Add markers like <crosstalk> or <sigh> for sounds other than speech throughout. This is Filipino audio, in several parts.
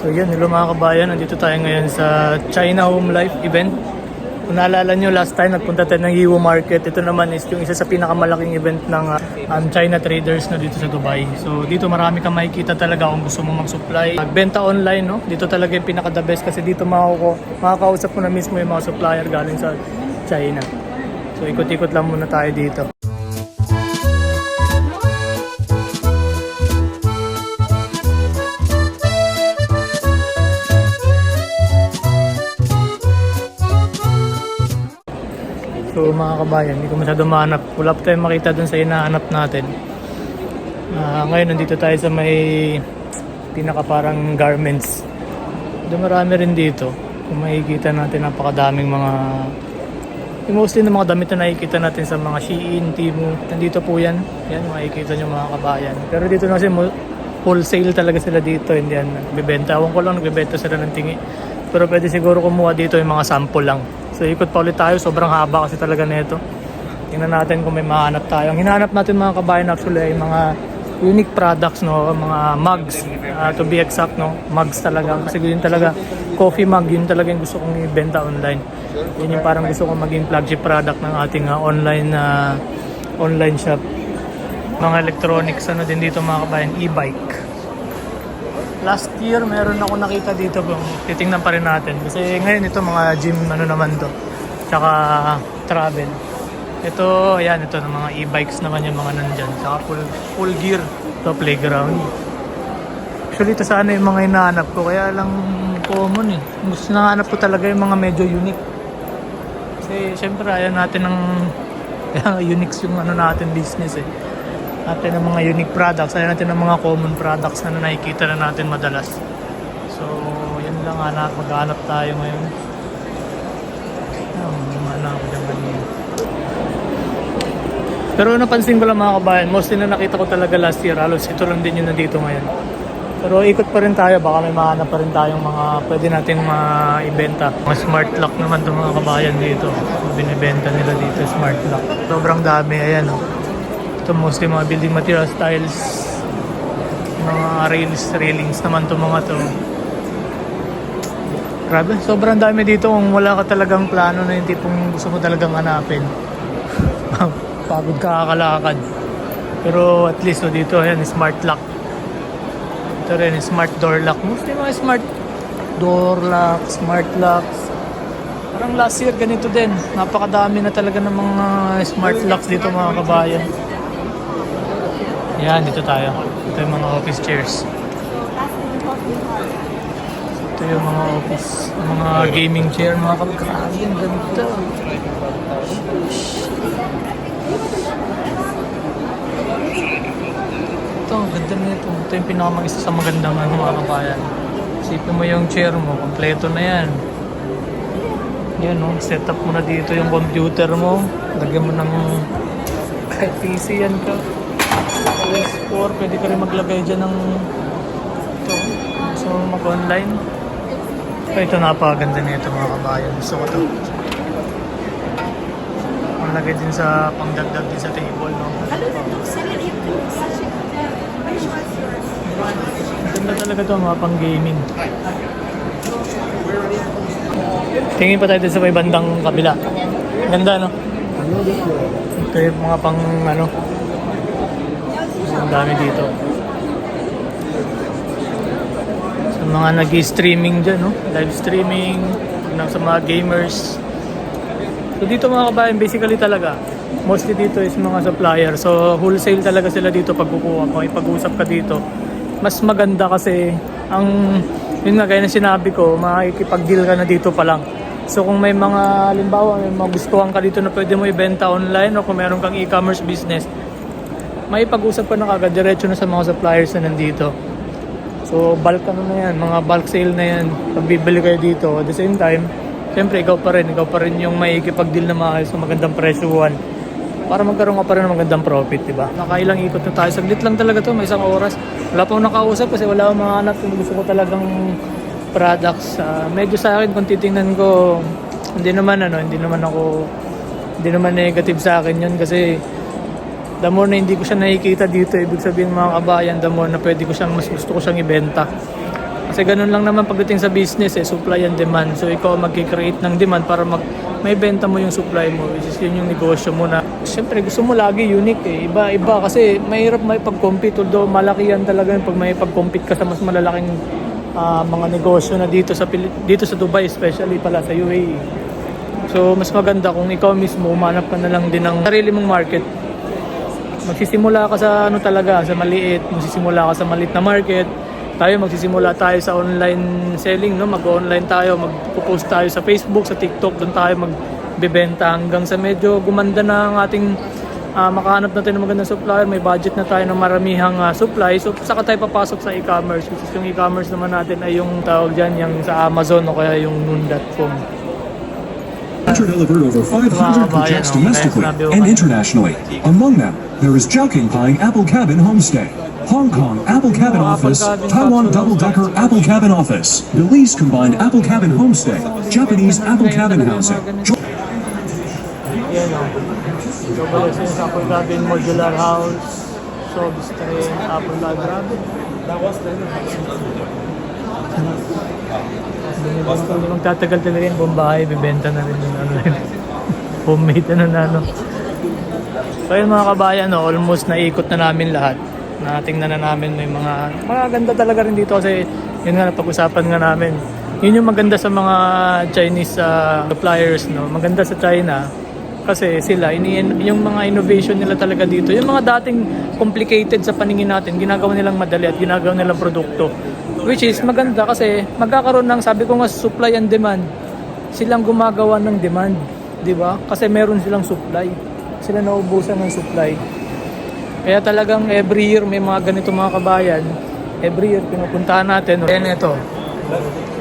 So yan, hello mga kabayan, nandito tayo ngayon sa China Home Life event. Kung naalala nyo, last time nagpunta tayo ng Yiwu Market. Ito naman is yung isa sa pinakamalaking event ng uh, um, China traders na dito sa Dubai. So dito marami kang makikita talaga kung gusto mo mag-supply. Magbenta online, no? Dito talaga yung pinaka-the best kasi dito makako, makakausap mo na mismo yung mga supplier galing sa China. So ikot-ikot lang muna tayo dito. Mga kabayan, hindi ko masyado mahanap. Wala pa tayong makita dun sa hinahanap natin. Ah, ngayon nandito tayo sa may pinaka parang garments. Doon marami rin dito. Kung makikita natin napakadaming mga mostly ng mga damit na nakikita natin sa mga Shein, Temu. Nandito po yan. Yan, makikita nyo mga kabayan. Pero dito na kasi wholesale talaga sila dito. Hindi yan nagbibenta. Ewan ko lang nagbibenta sila ng tingi. Pero pwede siguro kumuha dito yung mga sample lang. So ikot pa ulit tayo. Sobrang haba kasi talaga nito. Tingnan natin kung may mahanap tayo. Ang hinahanap natin mga kabayan actually ay mga unique products, no? Mga mugs. ah, to be exact, no? Mugs talaga. Kasi yun talaga, coffee mug, yun talaga yung gusto kong ibenta online. Yun yung parang gusto kong maging flagship product ng ating ah, online na online shop. Mga electronics, ano din dito mga kabayan, e-bike. Last year, meron ako nakita dito kung titingnan pa rin natin. Kasi ngayon ito mga gym, ano naman to. Tsaka travel. Ito, ayan, ito ng mga e-bikes naman yung mga nandyan. Tsaka full, full gear. Ito, playground. Actually, ito sana yung mga hinahanap ko. Kaya lang common eh. Gusto nahanap ko talaga yung mga medyo unique. Kasi syempre, ayaw natin ng <laughs> unique yung ano natin business eh. Natin ng mga unique products. Ayaw natin ng mga common products na nakikita na natin madalas. So, yun lang hanap. Maghanap tayo ngayon. Um, kanina. Pero napansin ko lang mga kabayan, mostly na nakita ko talaga last year, halos ito lang din yung nandito ngayon. Pero ikot pa rin tayo, baka may mahanap pa rin tayong mga pwede nating maibenta. Mga smart lock naman itong mga kabayan dito. Binibenta nila dito, smart lock. Sobrang dami, ayan o. Ito mostly mga building materials, tiles, mga rails, railings naman itong mga to. Grabe, sobrang dami dito kung wala ka talagang plano na yung tipong gusto mo talagang hanapin. <laughs> Pagod ka kakalakad. Pero at least oh, dito, ayan, smart lock. Ito rin, smart door lock. Mostly mga smart door lock, smart locks. Parang last year ganito din. Napakadami na talaga ng mga smart locks dito mga kabayan. Yan, dito tayo. Ito yung mga office chairs. Ito yung mga office, mga gaming chair, mga kabayan. Ang ganda. Ito, ang ganda nito. Ito yung pinakamagista sa magandang ano, mga kabayan. Isipin mo yung chair mo, kompleto na yan. Yan, no? set up mo na dito yung computer mo. Lagyan mo ng <laughs> PC yan ka. PS4, pwede ka rin maglagay dyan ng ito. Mo mag-online. Ito, ito napakaganda nito mga kabayan. Gusto ko to. Malagay din sa pangdagdag din sa table, no? Ganda talaga to mga pang gaming. Tingin pa tayo sa may bandang kabila. Ganda no? Ito yung mga pang ano. Ang dami dito. Sa mga nag-streaming dyan, no? Live streaming, ng sa mga gamers. So dito mga kabayan, basically talaga, mostly dito is mga supplier. So wholesale talaga sila dito pag kukuha mo. Ipag-usap ka dito. Mas maganda kasi ang yun nga gaya na sinabi ko, makikipag-deal ka na dito pa lang. So kung may mga halimbawa, may mga gustuhan ka dito na pwede mo ibenta online o kung meron kang e-commerce business, may pag-usap ka na kagad diretso na sa mga suppliers na nandito. So bulk ano na yan, mga bulk sale na yan. Pag bibili kayo dito, at the same time, Siyempre, ikaw pa rin. Ikaw pa rin yung may ikipag-deal na maayos sa magandang presyuhan. Para magkaroon ka pa rin ng magandang profit, di ba? Nakailang ikot na tayo. Saglit lang talaga to, may isang oras. Wala pa akong nakausap kasi wala akong mahanap kung gusto ko talagang products. Ah, medyo sa akin, kung titingnan ko, hindi naman ano, hindi naman ako, hindi naman negative sa akin yun kasi the more na hindi ko siya nakikita dito, ibig sabihin mga kabayan, the more na pwede ko siyang, mas gusto ko siyang ibenta. Kasi ganun lang naman pagdating sa business eh, supply and demand. So ikaw magki-create ng demand para mag may benta mo yung supply mo, which is yun yung negosyo mo na Siyempre gusto mo lagi unique eh. Iba iba kasi mahirap may pag-compete although malaki yan talaga yung pag may pag-compete ka sa mas malalaking ah, mga negosyo na dito sa dito sa Dubai especially pala sa UAE. So mas maganda kung ikaw mismo umanap ka na lang din ng sarili mong market magsisimula ka sa ano talaga, sa maliit, magsisimula ka sa maliit na market. Tayo magsisimula tayo sa online selling, no? Mag-online tayo, mag-post tayo sa Facebook, sa TikTok, doon tayo magbebenta hanggang sa medyo gumanda na ang ating ah, makahanap natin ng magandang supplier, may budget na tayo ng maramihang ah, supply. So saka tayo papasok sa e-commerce, which is yung e-commerce naman natin ay yung tawag dyan, yung sa Amazon o kaya yung noon.com. Richard delivered over 500 projects domestically and internationally. Among them, there is Jiaqing Pine Apple Cabin Homestay, Hong Kong Apple Cabin Office, Taiwan Double Decker Apple Cabin Office, Belize Combined Apple Cabin Homestay, Japanese Apple Cabin Housing. Magtatagal talaga yung buong bahay, bibenta na rin yung ano yun. <laughs> Homemade ano na ano. So yun mga kabayan, no, almost naikot na namin lahat. Natingnan na namin may mga mga ganda talaga rin dito kasi yun nga napag-usapan nga namin. Yun yung maganda sa mga Chinese ah, suppliers, no. Maganda sa China kasi sila ini yung mga innovation nila talaga dito. Yung mga dating complicated sa paningin natin, ginagawa nilang madali at ginagawa nilang produkto. Which is maganda kasi magkakaroon ng sabi ko nga supply and demand. Silang gumagawa ng demand, 'di ba? Kasi meron silang supply. Sila naubusan ng supply. Kaya talagang every year may mga ganito mga kabayan. Every year pinupuntahan natin. Ayan ito.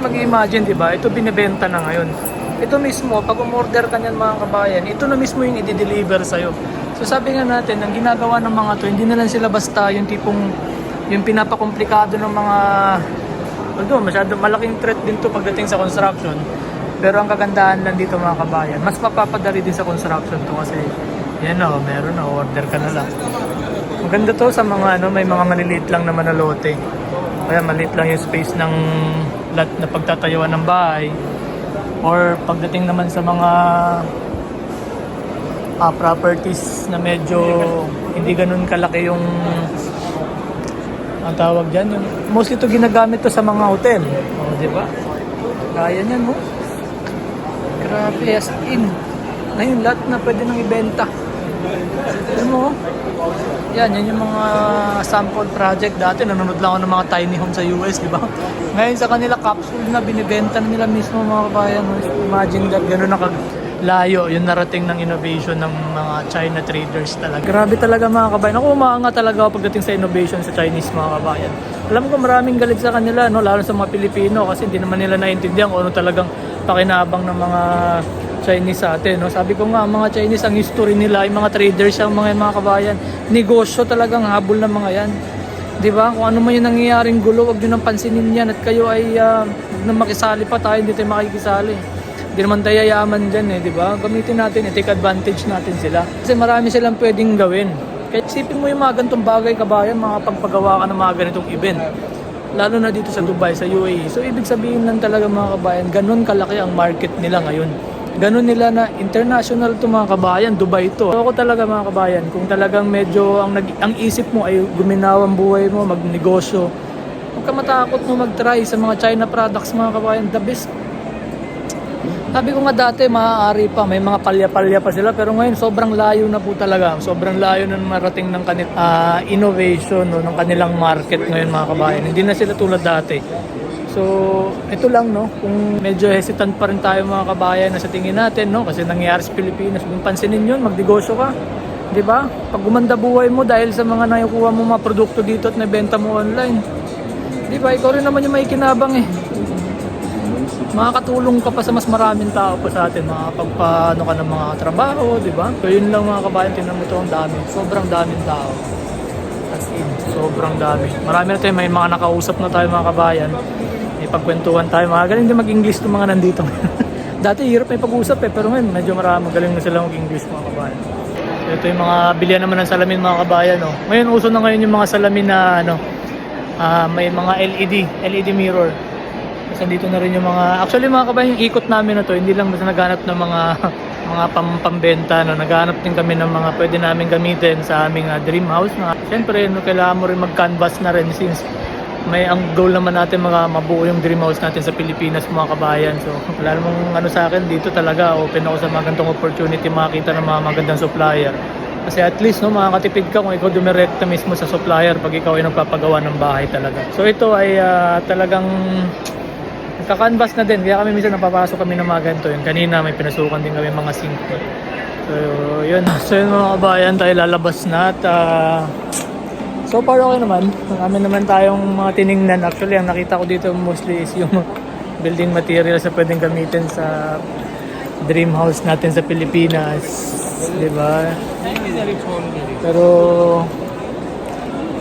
Mag-imagine, di ba? Ito binibenta na ngayon. Ito mismo, pag umorder ka niyan mga kabayan, ito na mismo yung i-deliver sa'yo. So sabi nga natin, ang ginagawa ng mga to, hindi na lang sila basta yung tipong, yung pinapakomplikado ng mga, although masyado malaking threat din to pagdating sa construction. Pero ang kagandahan lang dito mga kabayan, mas mapapadali din sa construction to kasi, yan o, meron na, order ka na lang. Maganda to sa mga ano, may mga maliliit lang naman na lote. Kaya maliit lang yung space ng lot na pagtatayuan ng bahay. Or pagdating naman sa mga ah, properties na medyo hindi ganun kalaki yung ang tawag dyan. Yung, mostly ito ginagamit to sa mga hotel. O, di ba? Kaya niyan, mo. Grabe, as in. Ngayon, lahat na pwede nang ibenta. Alam mo, yan, yan yung mga sample project dati. Nanonood lang ako ng mga tiny home sa US, di ba? Ngayon sa kanila, capsule na binibenta na nila mismo mga kabayan. Imagine that, gano'n na layo yung narating ng innovation ng mga China traders talaga. Grabe talaga mga kabayan. Ako umaanga talaga ako pagdating sa innovation sa Chinese mga kabayan. Alam ko maraming galit sa kanila, no? lalo sa mga Pilipino kasi hindi naman nila naiintindihan kung ano talagang pakinabang ng mga Chinese sa atin. No? Sabi ko nga, mga Chinese, ang history nila, yung mga traders, ang mga mga kabayan, negosyo talagang habol ng mga yan. Ba? Kung ano man yung nangyayaring gulo, wag nyo nang pansinin yan at kayo ay uh, na makisali pa tayo, hindi tayo makikisali. Hindi naman tayo yayaman dyan eh, di ba? Gamitin natin, i-take advantage natin sila. Kasi marami silang pwedeng gawin. Kaya isipin mo yung mga ganitong bagay, kabayan, mga pagpagawa ka ng mga ganitong event. Lalo na dito sa Dubai, sa UAE. So, ibig sabihin lang talaga mga kabayan, ganun kalaki ang market nila ngayon. Ganun nila na international to mga kabayan, Dubai to. So, ako talaga mga kabayan, kung talagang medyo ang, nag, ang isip mo ay guminaw ang buhay mo, magnegosyo, huwag ka matakot mo mag-try sa mga China products mga kabayan. The best sabi ko nga dati, maaari pa, may mga palya-palya pa sila, pero ngayon sobrang layo na po talaga. Sobrang layo na marating ng kanit, ah, innovation no, ng kanilang market ngayon mga kabayan. Hindi na sila tulad dati. So, ito lang, no, kung medyo hesitant pa rin tayo mga kabayan na sa tingin natin, no, kasi nangyayari sa Pilipinas, kung pansinin yun, magnegosyo ka. Di ba? Pag gumanda buhay mo dahil sa mga nakukuha mo mga produkto dito at nabenta mo online. Di ba? Ikaw rin naman yung may kinabang eh makakatulong ka pa sa mas maraming tao pa sa atin, makakapagpaano ka ng mga trabaho, di ba? So yun lang mga kabayan, tingnan mo ito ang dami, sobrang daming tao. As in, sobrang dami. Marami na tayo, may mga nakausap na tayo mga kabayan, may pagkwentuhan tayo, mga galing din mag-English itong mga nandito. <laughs> Dati hirap may pag-usap eh, pero ngayon medyo marami, magaling na sila mag-English mga kabayan. Ito yung mga bilihan naman ng salamin mga kabayan. No? Ngayon uso na ngayon yung mga salamin na ano, Ah, may mga LED, LED mirror. Tapos dito na rin yung mga, actually mga kabayan, yung ikot namin na to, hindi lang basta naghanap ng mga <laughs> mga pam pambenta, no? naghanap din kami ng mga pwede namin gamitin sa aming ah, dream house. Na, Siyempre, no, kailangan mo rin mag-canvas na rin since may ang goal naman natin mga mabuo yung dream house natin sa Pilipinas mga kabayan. So, <laughs> wala namang ano sa akin dito talaga open ako sa mga ganitong opportunity makakita ng mga magandang supplier. Kasi at least no makakatipid ka kung ikaw dumirekta mismo sa supplier pag ikaw ay nagpapagawa ng bahay talaga. So ito ay ah, talagang nagka-canvas na din. Kaya kami minsan napapasok kami ng mga ganito. Yung kanina may pinasukan din kami mga sink. So yun. So yun mga kabayan tayo lalabas na at ah, So far okay naman. Marami naman tayong mga tiningnan. Actually, ang nakita ko dito mostly is yung <laughs> building materials na pwedeng gamitin sa dream house natin sa Pilipinas. Di ba? Pero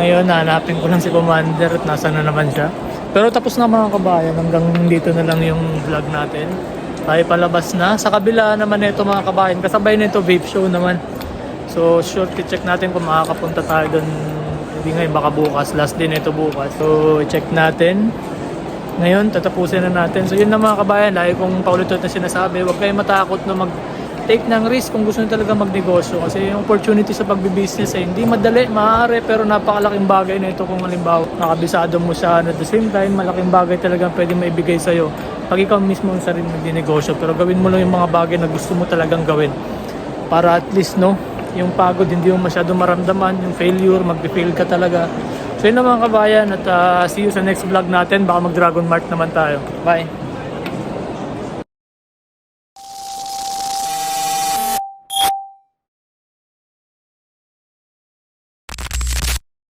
ngayon, hanapin ko lang si Commander at nasa na naman siya. Pero tapos na mga kabayan, hanggang dito na lang yung vlog natin. Tayo palabas na. Sa kabila naman nito mga kabayan, kasabay nito vape show naman. So, short check natin kung makakapunta tayo doon. Hindi ngayon, baka bukas. Last din ito bukas. So, check natin. Ngayon, tatapusin na natin. So, yun na mga kabayan. Lagi kong paulit-ulit na sinasabi, huwag kayong matakot na mag take ng risk kung gusto nyo talaga magnegosyo. Kasi yung opportunity sa pagbibusiness ay hindi madali, maaari, pero napakalaking bagay na ito kung halimbawa nakabisado mo siya. At the same time, malaking bagay talaga pwede maibigay sa'yo pag ikaw mismo ang sarili magnegosyo. Pero gawin mo lang yung mga bagay na gusto mo talagang gawin. Para at least, no, yung pagod hindi mo masyado maramdaman, yung failure, mag-fail ka talaga. So yun na mga kabayan at ah, see you sa next vlog natin. Baka mag-Dragon Mart naman tayo. Bye!